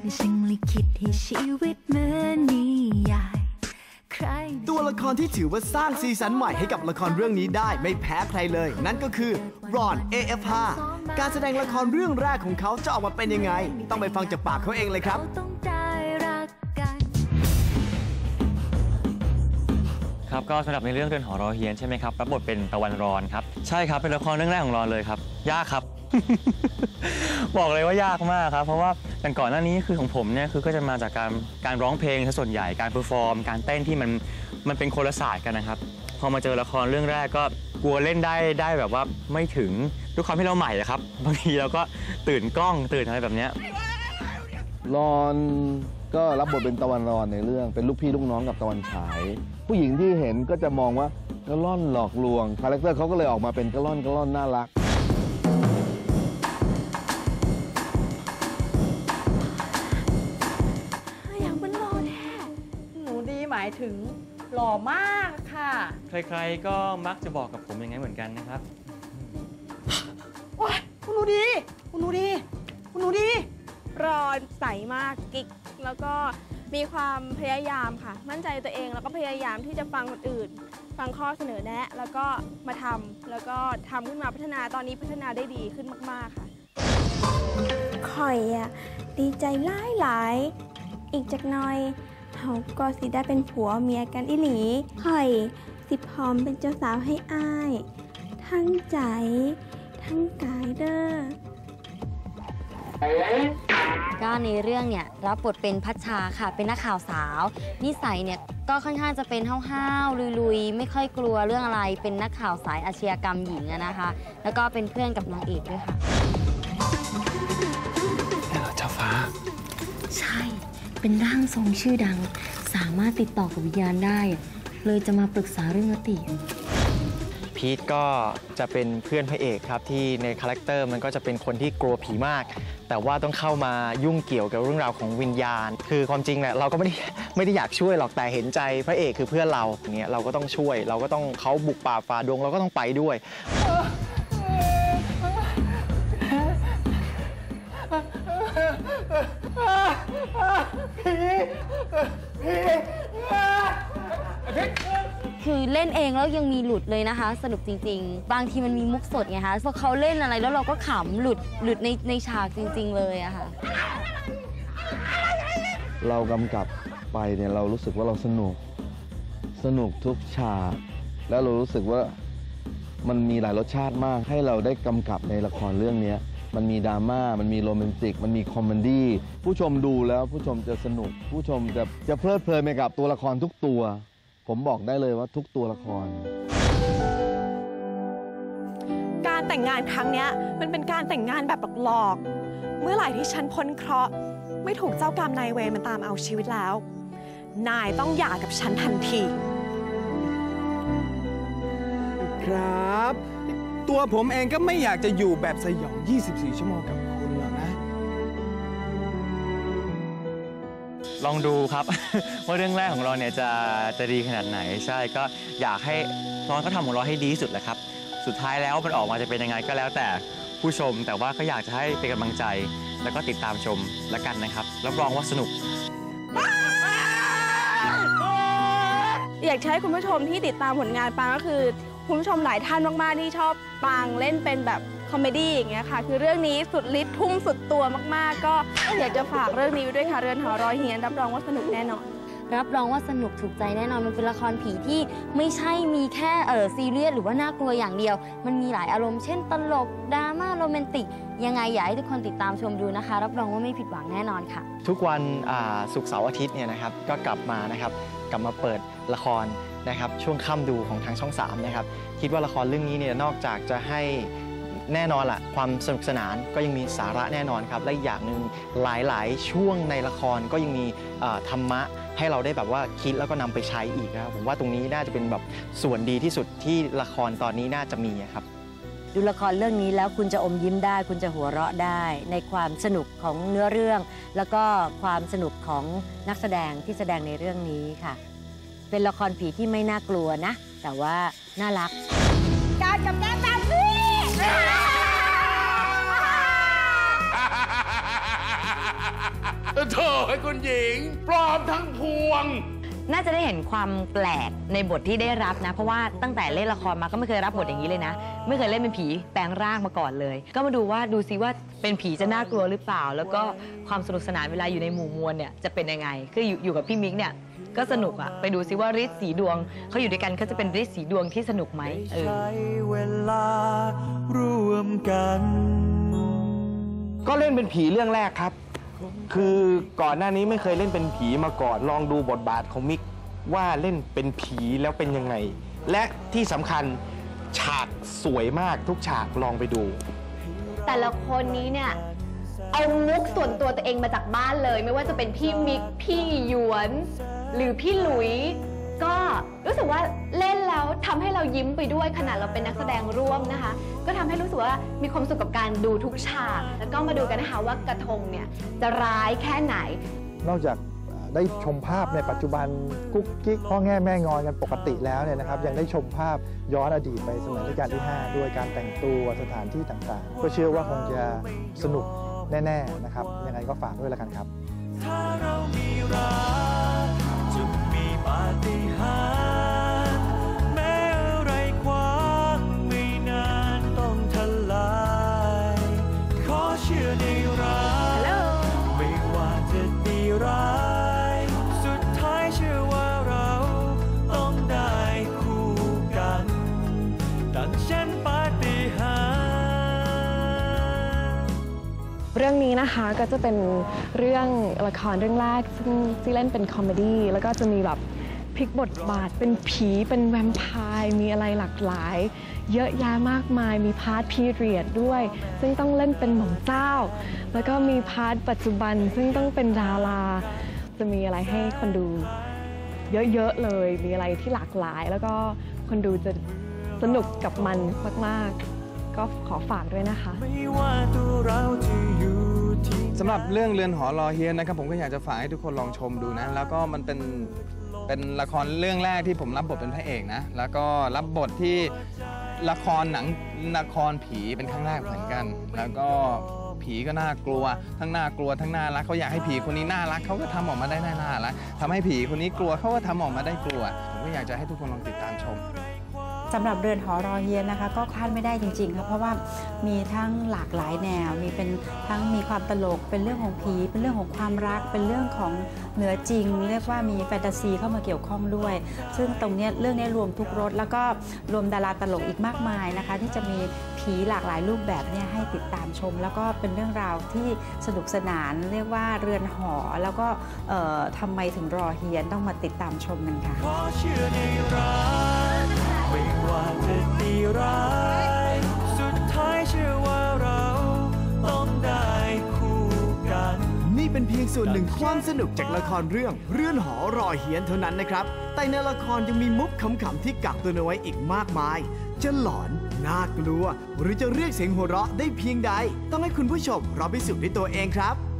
ในสิ่งลิขิตให้ชีวิตเหมือนนิยายใคร ตัวละครที่ถือว่าสร้างซีซั่นใหม่ให้กับละครเรื่องนี้ได้ไม่แพ้ใครเลย นั่นก็คือรอน AF5 การแสดงละครเรื่องแรกของเขาจะออกมาเป็นยังไง ต้องไปฟังจากปากเขาเองเลยครับ เราต้องได้รักกัน ครับก็สำหรับในเรื่องเรือนหอรอเฮียนใช่ไหมครับรับบทเป็นตะวันรอนครับ ใช่ครับเป็นละครเรื่องแรกของรอนเลยครับ ยากครับ บอกเลยว่ายากมากครับ เพราะว่าแต่ก่อนหน้านี้คือของผมเนี่ยคือก็จะมาจากการการร้องเพลงซะส่วนใหญ่การเพอร์ฟอร์ม การเต้นที่มันมันเป็นคนละศาสตร์กันนะครับ พอมาเจอละครเรื่องแรกก็กลัวเล่นได้ได้แบบว่าไม่ถึงด้วยความที่เราใหม่อะครับ บางทีเราก็ตื่นกล้องตื่นอะไรแบบเนี้ยรอนก็รับบทเป็นตะวันรอนในเรื่อง เป็นลูกพี่ลูกน้องกับตะวันฉาย ผู้หญิงที่เห็นก็จะมองว่ากระล่อนหลอกลวงคาแรคเตอร์เขาก็เลยออกมาเป็นกระล่อนกระล่อนน่ารัก ถึงหล่อมากค่ะ ใครๆก็มักจะบอกกับผมอย่างนั้นเหมือนกันนะครับ ว้ายคุณหนูดี คุณหนูดี คุณหนูดี รอนใสมากกิ๊กแล้วก็มีความพยายามค่ะ มั่นใจในตัวเองแล้วก็พยายามที่จะฟังคนอื่น ฟังข้อเสนอแนะ แล้วก็มาทำแล้วก็ทำขึ้นมาพัฒนาตอนนี้พัฒนาได้ดีขึ้นมาก ๆ ค่ะ ข่อยอะดีใจหลายหลายๆอีกจักหน่อย เขาก็สิได้เป็นผัวเมียกันอีหลีข่อย สิพร้อมเป็นเจ้าสาวให้อ้าย ทั้งใจ ทั้งกายเด้อก็ในเรื่องเนี่ยรับบทเป็นพัชชาค่ะเป็นนักข่าวสาว นิสัยเนี่ยก็ค่อนข้างจะเป็นห้าวๆลุยๆ ไม่ค่อยกลัวเรื่องอะไรเป็นนักข่าวสายอาชญากรรมหญิงอะนะคะ แล้วก็เป็นเพื่อนกับนางเอกด้วยค่ะใช่ เป็นร่างทรงชื่อดัง สามารถติดต่อกับวิญญาณได้ เลยจะมาปรึกษาเรื่องอติ พีทก็จะเป็นเพื่อนพระเอกครับที่ในคาแรคเตอร์มันก็จะเป็นคนที่กลัวผีมาก แต่ว่าต้องเข้ามายุ่งเกี่ยวกับเรื่องราวของวิญญาณ คือความจริงเนี่ยเราก็ไม่ได้ไม่ได้อยากช่วยหรอกแต่เห็นใจพระเอกคือเพื่อนเราอย่างเงี้ยเราก็ต้องช่วย เราก็ต้องเขาบุกป่าฝ่าดงเราก็ต้องไปด้วย อเล่นเองแล้วยังมีหลุดเลยนะคะ สนุกจริง ๆ บางทีมันมีมุกสดไงคะพอเขาเล่นอะไรแล้วเราก็ขำหลุดหลุดในในฉากจริง ๆ เลยอะค่ะ เรากำกับไปเนี่ยเรารู้สึกว่าเราสนุก สนุกทุกฉาก แล้วเรารู้สึกว่ามันมีหลายรสชาติมากให้เราได้กำกับในละครเรื่องนี้มันมีดราม่า มันมีโรแมนติก มันมีคอมเมดี้ ผู้ชมดูแล้วผู้ชมจะสนุก ผู้ชมจะจะเพลิดเพลินไปกับตัวละครทุกตัว ผมบอกได้เลยว่าทุกตัวละคร การแต่งงานครั้งเนี้ยมันเป็นการแต่งงานแบบหลอกๆเมื่อไหร่ที่ฉันพ้นเคราะห์ไม่ถูกเจ้ากรรมนายเวรมันตามเอาชีวิตแล้ว นายต้องหย่ากับฉันทันที ครับ ตัวผมเองก็ไม่อยากจะอยู่แบบสยอง 24 ชั่วโมงกับ ลองดูครับ ว่าเรื่องแรกของเราเนี่ยจะจะดีขนาดไหน ใช่ก็อยากให้น้องก็ทำของเราให้ดีที่สุดแหละครับ สุดท้ายแล้วมันออกมาจะเป็นยังไงก็แล้วแต่ผู้ชม แต่ว่าก็อยากจะให้เป็นกำลังใจ แล้วก็ติดตามชมและกันนะครับรับรองว่าสนุก อยากจะให้คุณผู้ชมที่ติดตามผลงานปางก็คือ คุณผู้ชมหลายท่านมากๆที่ชอบปางเล่นเป็นแบบ คอมเมดี้อย่างเงี้ยค่ะ คือเรื่องนี้สุดฤทธิ์ทุ่มสุดตัวมากๆ ก็อยากจะฝากเรื่องนี้ไว้ด้วยค่ะ เรือนหอรอยเฮียนรับรองว่าสนุกแน่นอน รับรองว่าสนุกถูกใจแน่นอน มันเป็นละครผีที่ไม่ใช่มีแค่เออซีเรียสหรือว่าน่ากลัวอย่างเดียว มันมีหลายอารมณ์ เช่นตลกดราม่าโรแมนติก ยังไงอยากให้ทุกคนติดตามชมดูนะคะ รับรองว่าไม่ผิดหวังแน่นอนค่ะ ทุกวันอ่าศุกร์เสาร์อาทิตย์เนี่ยนะครับ ก็กลับมานะครับ กลับมาเปิดละครนะครับ ช่วงค่ำดูของทางช่อง3นะครับ คิดว่าละครเรื่องนี้เนี่ยนอกจากจะให้ แน่นอนละความสนุกสนานก็ยังมีสาระแน่นอนครับ และอีกอย่างหนึ่งหลายๆ ช่วงในละครก็ยังมีเอ่อธรรมะให้เราได้แบบว่าคิดแล้วก็นำไปใช้อีกนะครับผมว่าตรงนี้น่าจะเป็นแบบส่วนดีที่สุดที่ละครตอนนี้น่าจะมีอะครับ ดูละครเรื่องนี้แล้วคุณจะอมยิ้มได้ คุณจะหัวเราะได้ ในความสนุกของเนื้อเรื่อง แล้วก็ความสนุกของนักแสดงที่แสดงในเรื่องนี้ค่ะ เป็นละครผีที่ไม่น่ากลัวนะ แต่ว่าน่ารัก การกับแก้ Ha ha ha ha ha ha ha! เธอให้คุณหญิง ปลอมทั้งพวง น่าจะได้เห็นความแปลกในบทที่ได้รับนะ เพราะว่าตั้งแต่เล่นละครมาก็ไม่เคยรับบทอย่างนี้เลยนะ ไม่เคยเล่นเป็นผีแปลงร่างมาก่อนเลย ก็มาดูว่าดูซิว่าเป็นผีจะน่ากลัวหรือเปล่า แล้วก็ความสนุกสนานเวลาอยู่ในหมู่มวลเนี่ยจะเป็นยังไง คืออยู่อยู่กับพี่มิกเนี่ยก็สนุกอะไปดูซิว่าฤทธิ์สีดวงเขาอยู่ด้วยกันเขาจะเป็นฤทธิ์สีดวงที่สนุกไหมเออ ใช้เวลาร่วมกัน ก็เล่นเป็นผีเรื่องแรกครับ คือก่อนหน้านี้ไม่เคยเล่นเป็นผีมาก่อน ลองดูบทบาทของมิกว่าเล่นเป็นผีแล้วเป็นยังไง และที่สำคัญฉากสวยมากทุกฉากลองไปดู แต่ละคนนี้เนี่ย เอามุกส่วนตัวตัวเองมาจากบ้านเลย ไม่ว่าจะเป็นพี่มิก พี่หยวน หรือพี่หลุย ก็รู้สึกว่าเล่นแล้วทำให้เรายิ้มไปด้วยขนาดเราเป็นนักแสดงร่วมนะคะ ก็ทำให้รู้สึกว่ามีความสุขกับการดูทุกฉาก แล้วก็มาดูกันนะคะว่ากระทงเนี่ยจะร้ายแค่ไหน นอกจากได้ชมภาพในปัจจุบันกุ๊กกิ๊กพ่อแง่แม่งอนกันปกติแล้วเนี่ยนะครับยังได้ชมภาพย้อนอดีตไปสมัยรัชกาลที่ 5 ด้วยการแต่งตัวสถานที่ต่างๆ ก็เชื่อว่าคงจะสนุกแน่ ๆนะครับยังไงก็ฝากด้วยแล้วกันครับ อเชื่อในรัก ไม่ว่าจะดีร้าย สุดท้ายเชื่อว่าเราต้องได้คู่กัน ดังเช่นปาฏิหาริย์เรื่องนี้นะคะก็จะเป็นเรื่องละครเรื่องแรกซึ่งที่เล่นเป็นคอมเมดี้แล้วก็จะมีแบบ พลิกบทบาทเป็นผีเป็นแวมไพร์มีอะไรหลากหลาย เยอะแยะมากมายมีพาร์ทพีเรียดด้วย ซึ่งต้องเล่นเป็นหม่อมเจ้า แล้วก็มีพาร์ทปัจจุบัน ซึ่งต้องเป็นดารา จะมีอะไรให้คนดู เยอะๆเลย มีอะไรที่หลากหลาย แล้วก็คนดูจะสนุกกับมันมากๆ ก็ขอฝากด้วยนะคะ สำหรับเรื่องเรือนหอรอเฮียนนะครับ ผมก็อยากจะฝากให้ทุกคนลองชมดูนะ แล้วก็มันเป็นเป็นละครเรื่องแรกที่ผมรับบทเป็นพระเอกนะ แล้วก็รับบทที่ละครหนังละครผีเป็นครั้งแรกเหมือนกัน แล้วก็ผีก็น่ากลัว ทั้งน่ากลัวทั้งน่ารักเขาอยากให้ผีคนนี้น่ารักเขาก็ทำออกมาได้น่ารักทำให้ผีคนนี้กลัวเขาก็ทำออกมาได้กลัว ผมก็อยากจะให้ทุกคนลองติดตามชม สำหรับเรือนหอรอเฮียนนะคะ ก็คาดไม่ได้จริงๆค่ะเพราะว่ามีทั้งหลากหลายแนว มีเป็นทั้งมีความตลก เป็นเรื่องของผี เป็นเรื่องของความรัก เป็นเรื่องของเหนือจริง เรียกว่ามีแฟนตาซีเข้ามาเกี่ยวข้องด้วย ซึ่งตรงเนี้ยเรื่องนี้รวมทุกรสแล้วก็รวมดาราตลกอีกมากมายนะคะ ที่จะมีผีหลากหลายรูปแบบเนี่ยให้ติดตามชม แล้วก็เป็นเรื่องราวที่สนุกสนานเรียกว่าเรือนหอแล้วก็เอ่อทำไมถึงรอเฮียนต้องมาติดตามชมกันค่ะ ส่วนหนึ่งความสนุกจากละครเรื่องเรื่อนหอรอเฮียนเท่านั้นนะครับ แต่ในละครยังมีมุกขำๆที่กักตัวเอาไว้อีกมากมาย จะหลอน น่ากลัว หรือจะเรียกเสียงหัวเราะได้เพียงใด ต้องให้คุณผู้ชมรอพิสูจน์ด้วยตัวเองครับ